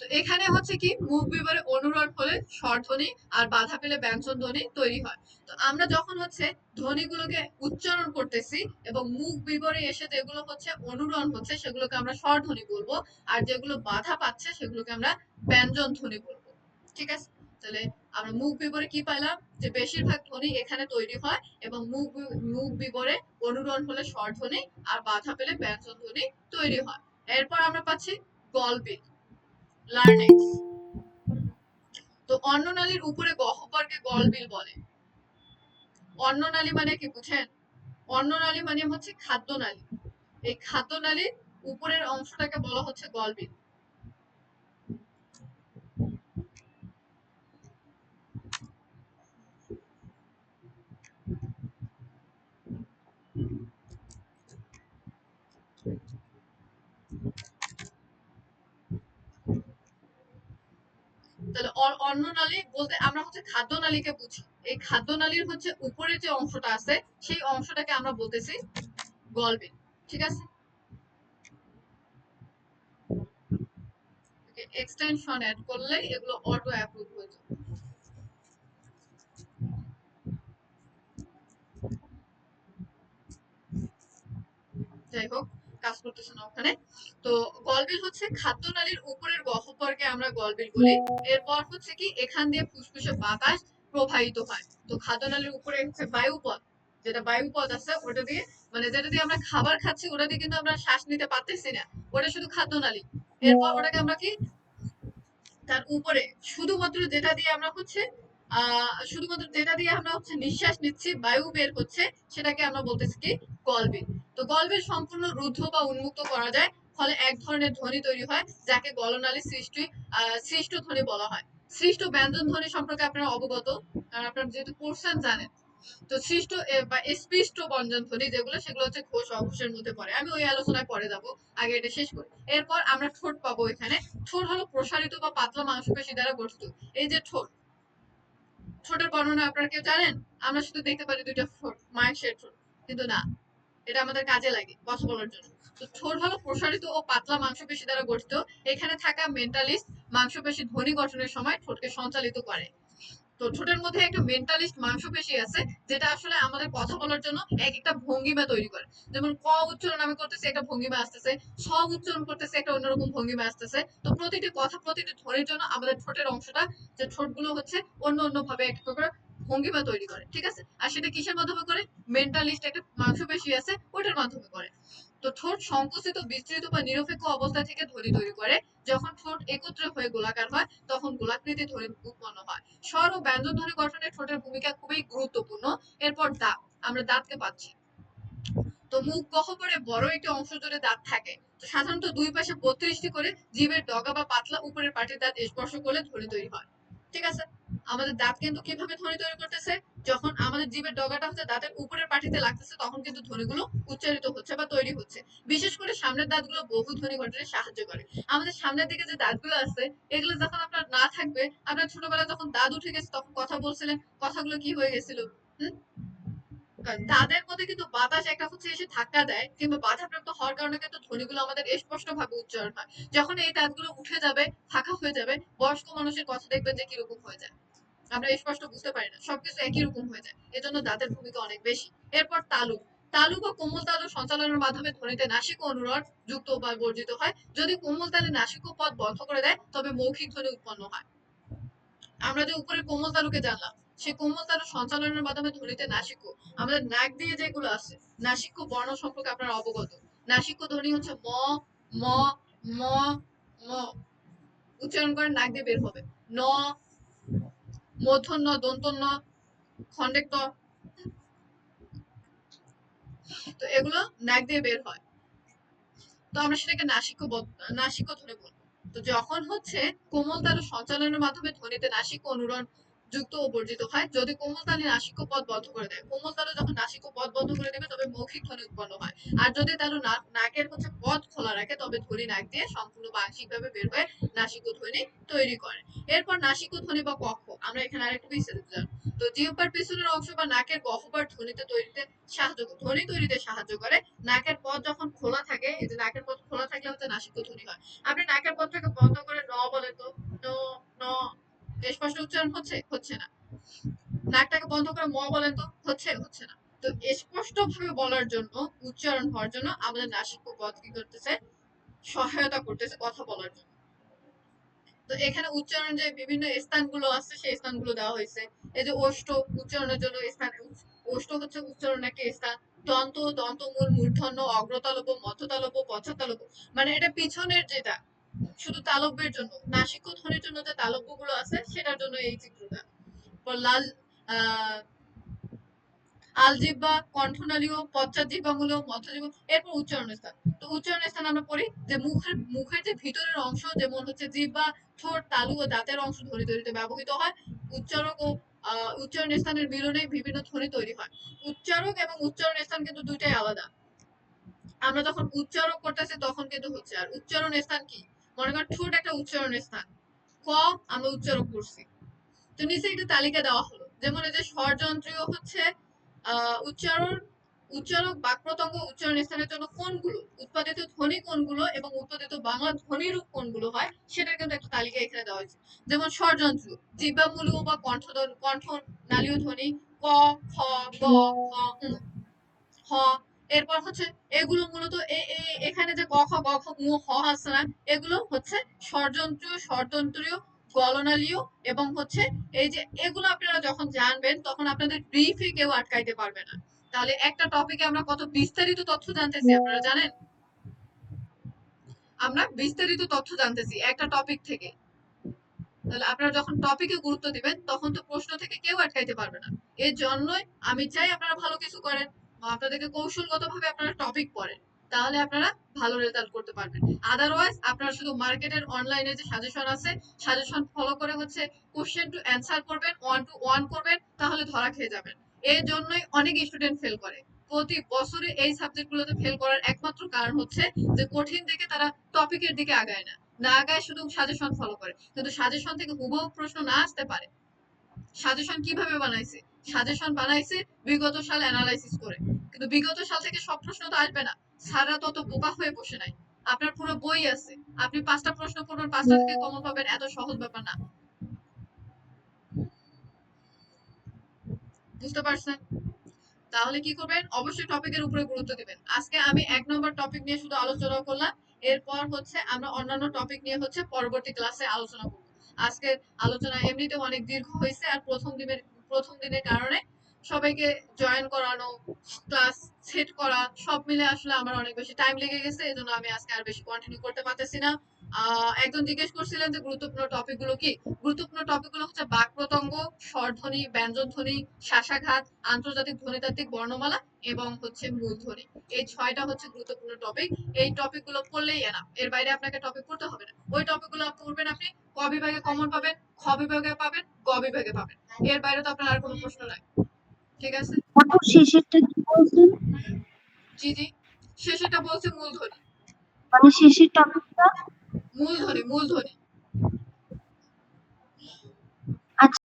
তো এখানে হচ্ছে কি, মুখ বিবরে অনুরণ হলে স্বরধ্বনি আর বাধা পেলে ব্যঞ্জন ধ্বনি তৈরি হয়। তো আমরা যখন হচ্ছে ধ্বনিগুলোকে উচ্চারণ করতেছি এবং মুখ বিবরে এসে যেগুলো হচ্ছে অনুরণ হচ্ছে, সেগুলোকে আমরা স্বরধ্বনি বলব আর যেগুলো বাধা পাচ্ছে, সেগুলোকে আমরা ব্যঞ্জন ধ্বনি বলব। ঠিক আছে? তাহলে আমরা মুখ বিবরে কি পাইলাম? যে বেশিরভাগ ধ্বনি এখানে তৈরি হয় এবং মুখ মুখ বিবরে অনুরণ হলে স্বরধ্বনি আর বাধা পেলে ব্যঞ্জন ধ্বনি তৈরি হয়। এরপর আমরা পাচ্ছি গলবিল লার্নেক্স তো অন্ননালীর উপরে গহ্বরকে গলবিল বলে। অন্ননালী মানে কি বুঝেন? অন্ননালী মানে হচ্ছে খাদ্যনালী। এই খাদ্যনালীর উপরের অংশটাকে বলা হচ্ছে গলবিল। তাহলে অ- অন্ননালী বলতে আমরা হচ্ছে খাদ্যনালীকে বুঝি। এই খাদ্যনালীর হচ্ছে উপরের যে অংশটা আছে, সেই অংশটাকে আমরা বলতেছি গলবিল ঠিক আছে? এক্সটেনশন অ্যাড করলে এগুলো অটো অ্যাপ্রুভ হয়ে যাবে। যাই হোক তো গলবিল হচ্ছে খাদ্যনালীর উপরের গহ্বরকে আমরা গলবিল বলি। এরপর হচ্ছে কি এখান দিয়ে ফুসফুসে বাতাস প্রবাহিত হয়। তো উপরে হচ্ছে বায়ুপথ, যেটা বায়ুপথ আছে, ওটা দিয়ে মানে যেটা দিয়ে আমরা খাবার খাচ্ছি, ওটা দিয়ে কিন্তু আমরা শ্বাস নিতে পারতেছি না। ওটা শুধু খাদ্যনালী এরপর ওটাকে আমরা কি? তার উপরে, শুধুমাত্র যেটা দিয়ে আমরা হচ্ছে শুধুমাত্র যেটা দিয়ে আমরা হচ্ছে নিঃশ্বাস নিচ্ছি, বায়ু বের হচ্ছে, সেটাকে আমরা বলতেছি কি? গলবিল তো গলবিল সম্পূর্ণ রুদ্ধ বা উন্মুক্ত করা যায়, ফলে এক ধরনের ধ্বনি তৈরি হয়, যাকে গলনালী সৃষ্টি সৃষ্ট ধ্বনি বলা হয়। সৃষ্ট ব্যঞ্জন ধ্বনি সম্পর্কে আপনারা অবগত, কারণ আপনারা যেহেতু পড়ছেন জানেন। তো সৃষ্ট বা স্পৃষ্ট ব্যঞ্জন ধ্বনি যেগুলো, সেগুলো হচ্ছে ঘোষ অঘোষের মধ্যে পড়ে। আমি ওই আলোচনায় পরে যাব, আগে এটা শেষ করি। এরপর আমরা ঠোঁট পাবো এখানে। ঠোঁট হলো প্রসারিত বা পাতলা মাংসপেশি দ্বারা গঠিত। এই যে ঠোঁট ঠোঁটের বর্ণনা আপনারা কেউ জানেন? আমরা শুধু দেখতে পারি দুইটা ঠোঁট, মায়ের ঠোঁট। কিন্তু না, এটা আমাদের কাজে লাগে কথা বলার জন্য। তো ঠোঁট হলো প্রসারিত ও পাতলা মাংসপেশি দ্বারা গঠিত। এখানে থাকা মেন্টালিস্ট মাংসপেশি ধ্বনি গঠনের সময় ঠোঁটকে সঞ্চালিত করে। তো ঠোঁটের মধ্যে একটা মেন্টালিস্ট মাংসপেশি আছে, যেটা আসলে আমাদের কথা বলার জন্য এক একটা ভঙ্গিমা তৈরি করে। যেমন ক উচ্চারণ আমি করতেছি, একটা ভঙ্গিমা আসতেছে। স উচ্চারণ করতেছে, একটা অন্যরকম ভঙ্গিমা আসতেছে। তো প্রতিটি কথা, প্রতিটি ধ্বনির জন্য আমাদের ঠোঁটের অংশটা, যে ঠোঁটগুলো হচ্ছে অন্য অন্য ভাবে একটা করে ভঙ্গিমা তৈরি করে, ঠিক আছে? আর সেটা কিসের মাধ্যমে করে? মেন্টালিস্ট একটা মাংসপেশি আছে, ওটার মাধ্যমে করে। তো ঠোঁট সংকুচিত, বিস্তৃত বা নিরপেক্ষ অবস্থা থেকে ধ্বনি তৈরি করে। যখন ঠোঁট একত্রে হয়ে গোলাকার হয়, তখন গোলাকৃতি ধরে উৎপন্ন হয়। স্বর ও ব্যঞ্জন ধ্বনি গঠনে ঠোঁটের ভূমিকা খুবই গুরুত্বপূর্ণ। এরপর দাঁত, আমরা দাঁতকে পাচ্ছি। তো মুখ গহ্বরে বড় একটি অংশ জুড়ে দাঁত থাকে। তো সাধারণত দুই পাশে বত্রিশটি করে জীবের ডগা বা পাতলা উপরের পাটির দাঁত স্পর্শ করলে ধ্বনি তৈরি হয়। ঠিক আছে? আমাদের দাঁত কিন্তু কীভাবে ধ্বনি তৈরি করতেছে? যখন আমাদের জীবের ডগাটা হচ্ছে দাঁতের উপরের পাটিতে লাগতেছে, তখন কিন্তু ধ্বনিগুলো উচ্চারিত হচ্ছে বা তৈরি হচ্ছে। বিশেষ করে সামনের দাঁতগুলো বহু ধ্বনি গঠনে সাহায্য করে। আমাদের সামনের দিকে যে দাঁতগুলো আছে, এগুলো যখন আপনার না থাকবে, আপনার ছোটবেলায় যখন দাঁত উঠে গেছে, তখন কথা বলছিলেন, কথাগুলো কি হয়ে গেছিল? হুম? দাঁতের মধ্যে কিন্তু বাতাস একটা হচ্ছে এসে ধাক্কা দেয় কিংবা বাধাপ্রাপ্ত হওয়ার কারণে কিন্তু ধ্বনিগুলো আমাদের স্পষ্ট ভাবে উচ্চারণ হয়। যখন এই দাঁতগুলো উঠে যাবে, ফাঁকা হয়ে যাবে, বয়স্ক মানুষের কথা দেখবেন যে কীরকম হয়ে যায়। আমরা স্পষ্ট বুঝতে পারি না, সবকিছু একই রকম হয়ে যায়। এজন্য দাঁতের ভূমিকা অনেক বেশি। এরপর তালু। তালু বা কোমল তালু সঞ্চালনের মাধ্যমে ধ্বনিতে নাসিক ও অনুরণ যুক্ত বা বর্জিত হয়। যদি কোমল তালে নাসিক পথ বন্ধ করে দেয়, তবে মৌখিক ধ্বনি উৎপন্ন হয়। আমরা যে উপরে কোমল তালুকে জানলাম সেই কোমল তালু সঞ্চালনের মাধ্যমে ধ্বনিতে নাসিক আমাদের নাক দিয়ে যেগুলো আছে নাসিক্য বর্ণ সম্পর্কে আপনারা অবগত। নাসিক্য ধ্বনি হচ্ছে ম ম ম ম। উচ্চারণ করে নাক দিয়ে বের হবে। ন মূর্ধন্য দন্তন্য খন্ডেক ত এগুলো নাক দিয়ে বের হয়। তো আমরা সেটাকে নাসিক্য নাসিক্য ধ্বনি বলব। তো যখন হচ্ছে কোমল তালু সঞ্চালনের মাধ্যমে ধ্বনিতে নাসিক অনুরণ যুক্ত ও বর্জিত হয়। যদি কোমলতালি নাসিক্য পথ বন্ধ করে দেয়, কোমলতালু যখন নাসিক্য পথ বন্ধ করে দেবে, তবে মৌখিক ধ্বনি উৎপন্ন হয়। আর যদি তালু নাকের হচ্ছে পথ খোলা রাখে, তবে ধ্বনি নাক দিয়ে সম্পূর্ণ বা আংশিকভাবে বের হয়ে নাসিক ধ্বনি তৈরি করে। এরপর নাসিক ধ্বনি বা কক্ষ। আমরা এখানে আরেকটু বিস্তারিত জানব। তো জিহ্বার পিছনের অংশ বা নাকের গহ্বর ধ্বনিতে তৈরিতে সাহায্য ধ্বনি তৈরিতে সাহায্য করে। নাকের পথ যখন খোলা থাকে, এই যে নাকের পথ খোলা থাকলে হচ্ছে নাসিক ধ্বনি হয়। আপনি নাকের পথটাকে বন্ধ করে ন বলে তো। ন ন স্পষ্ট উচ্চারণ হচ্ছে হচ্ছে না। নাকটাকে বন্ধ করে ম বলেন তো, হচ্ছে হচ্ছে না। তো স্পষ্ট ভাবে বলার জন্য, উচ্চারণ হওয়ার জন্য আমাদের নাসিক পথ কি করতেছে? সহায়তা করতেছে কথা বলার জন্য। তো এখানে উচ্চারণ যে বিভিন্ন স্থানগুলো আছে, সেই স্থানগুলো দেওয়া হয়েছে। এই যে ওষ্ঠ, উচ্চারণের জন্য স্থান, ওষ্ঠ হচ্ছে উচ্চারণ একটা স্থান। দন্ত, দন্তমূল, মূর্ধন্য অগ্রতালব্য মধ্যতালব্য পশ্চাতালব্য মানে এটা পিছনের যেটা শুধু তালব্যের জন্য, নাসিক ধ্বনির জন্য যে তালব্যগুলো আছে, সেটার জন্য এই চিত্রটা। লাল আলজিব্বা কণ্ঠনালীয় পশ্চাৎ জিব্বামূলক মধ্যজিব্বা, এরপর উচ্চারণ স্থান। তো উচ্চারণ স্থান আমরা পড়ি যে মুখের মুখের যে ভিতরের অংশ, যেমন হচ্ছে জিব্বা, ঠোঁট, তালু ও দাঁতের অংশ ধ্বনি তৈরিতে ব্যবহৃত হয়। উচ্চারক ও উচ্চারণ স্থানের মিলনে বিভিন্ন ধ্বনি তৈরি হয়। উচ্চারক এবং উচ্চারণ স্থান কিন্তু দুইটাই আলাদা। আমরা যখন উচ্চারণ করতেছি, তখন কিন্তু হচ্ছে, আর উচ্চারণ স্থান কি? মনে করেন ঠোঁট একটা উচ্চারণের স্থান। ক আমরা উচ্চারণ করছি। তো নিচে একটা তালিকা দেওয়া হলো। যেমন এই যে স্বরযন্ত্রীয় হচ্ছে উচ্চারণ উচ্চারক বাক প্রত্যঙ্গ উচ্চারণ স্থানের জন্য কোনগুলো? উৎপাদিত ধ্বনি কোনগুলো এবং উৎপাদিত বাংলা ধ্বনি রূপ কোনগুলো হয়? সেটার কিন্তু একটা তালিকা এখানে দেওয়া হয়েছে। যেমন স্বরযন্ত্র জিব্বামূলীয় বা কণ্ঠ কণ্ঠ নালীয় ধ্বনি ক খ গ উম, হ এরপর হচ্ছে এগুলো মূলত এখানে যে ক খ গ খ উ হ আছে না এগুলো হচ্ছে স্বরযন্ত্রীয় স্বরতন্ত্রীয় গলনালীয় এবং হচ্ছে এই যে এগুলো আপনারা যখন জানবেন তখন আপনাদের ব্রিফে কেউ আটকাইতে পারবে না। তাহলে একটা টপিকে আমরা কত বিস্তারিত তথ্য জানতেছি আপনারা জানেন? আমরা বিস্তারিত তথ্য জানতেছি একটা টপিক থেকে। তাহলে আপনারা যখন টপিকে গুরুত্ব দিবেন তখন তো প্রশ্ন থেকে কেউ আটকাইতে পারবে না। এর জন্যই আমি চাই আপনারা ভালো কিছু করেন। আপনাদেরকে কৌশলগতভাবে আপনারা টপিক পড়েন, তাহলে আপনারা ভালো রেজাল্ট করতে পারবেন। আদারওয়াইজ আপনারা শুধু মার্কেটের অনলাইনে যে সাজেশন আছে সাজেশন ফলো করে হচ্ছে কোশ্চেন টু অ্যান্সার করবেন ওয়ান টু ওয়ান করবেন, তাহলে ধরা খেয়ে যাবেন। এর জন্যই অনেক স্টুডেন্ট ফেল করে। প্রতি বছরে এই সাবজেক্টগুলোতে ফেল করার একমাত্র কারণ হচ্ছে যে কঠিন দেখে তারা টপিকের দিকে আগায় না। না আগায় শুধু সাজেশন ফলো করে। কিন্তু সাজেশন থেকে হুবহু প্রশ্ন না আসতে পারে। সাজেশন কীভাবে বানাইছে? সাজেশন বানাইছে, বিগত সাল অ্যানালাইসিস করে। কিন্তু বিগত সাল থেকে সব প্রশ্ন তো আসবে না। সারা তত বোকা হয়ে বসে নাই। আপনার পুরো বই আছে। আপনি পাঁচটা প্রশ্ন করবেন পাঁচটা থেকে কমন পাবেন, এত সহজ ব্যাপার না। বুঝতে পারছেন? তাহলে কি করবেন? অবশ্যই টপিকের উপরে গুরুত্ব দিবেন। আজকে আমি এক নম্বর টপিক নিয়ে শুধু আলোচনা করলাম। এরপর হচ্ছে আমরা অন্যান্য টপিক নিয়ে হচ্ছে পরবর্তী ক্লাসে আলোচনা করব। আজকের আলোচনা এমনিতেও অনেক দীর্ঘ হয়েছে আর প্রথম দিনের প্রথম দিনের কারণে সবাইকে জয়েন করানো ক্লাস সেট করা, সব মিলে আসলে আমার অনেক বেশি টাইম লেগে গেছে এই জন্য আমি আজকে আর বেশি কন্টিনিউ করতে পারতেছি না। একজন জিজ্ঞেস করছিলেন যে গুরুত্বপূর্ণ টপিকগুলো কি? গুরুত্বপূর্ণ টপিকগুলো হচ্ছে বাক প্রত্যঙ্গ স্বরধ্বনি ব্যঞ্জন ধ্বনি শ্বাসাঘাত আন্তর্জাতিক ধ্বনিতাত্ত্বিক বর্ণমালা এবং হচ্ছে মূলধ্বনি এই ছয়টা হচ্ছে গুরুত্বপূর্ণ টপিক এই টপিকগুলো পড়লেই এনা এর বাইরে আপনাকে টপিক পড়তে হবে না। ওই টপিকগুলো পড়বেন আপনি, ক বিভাগে কমন পাবেন, খ বিভাগে পাবেন, গ বিভাগে পাবেন। এর বাইরে তো আপনার আর কোনো প্রশ্ন নাই। ঠিক আছে? আপু শেষেরটা কি বলছেন? জি জি। শেষেরটা বলছে মূলধনী। মানে শেষের টপিকটা মূলধনী মূলধ্বনি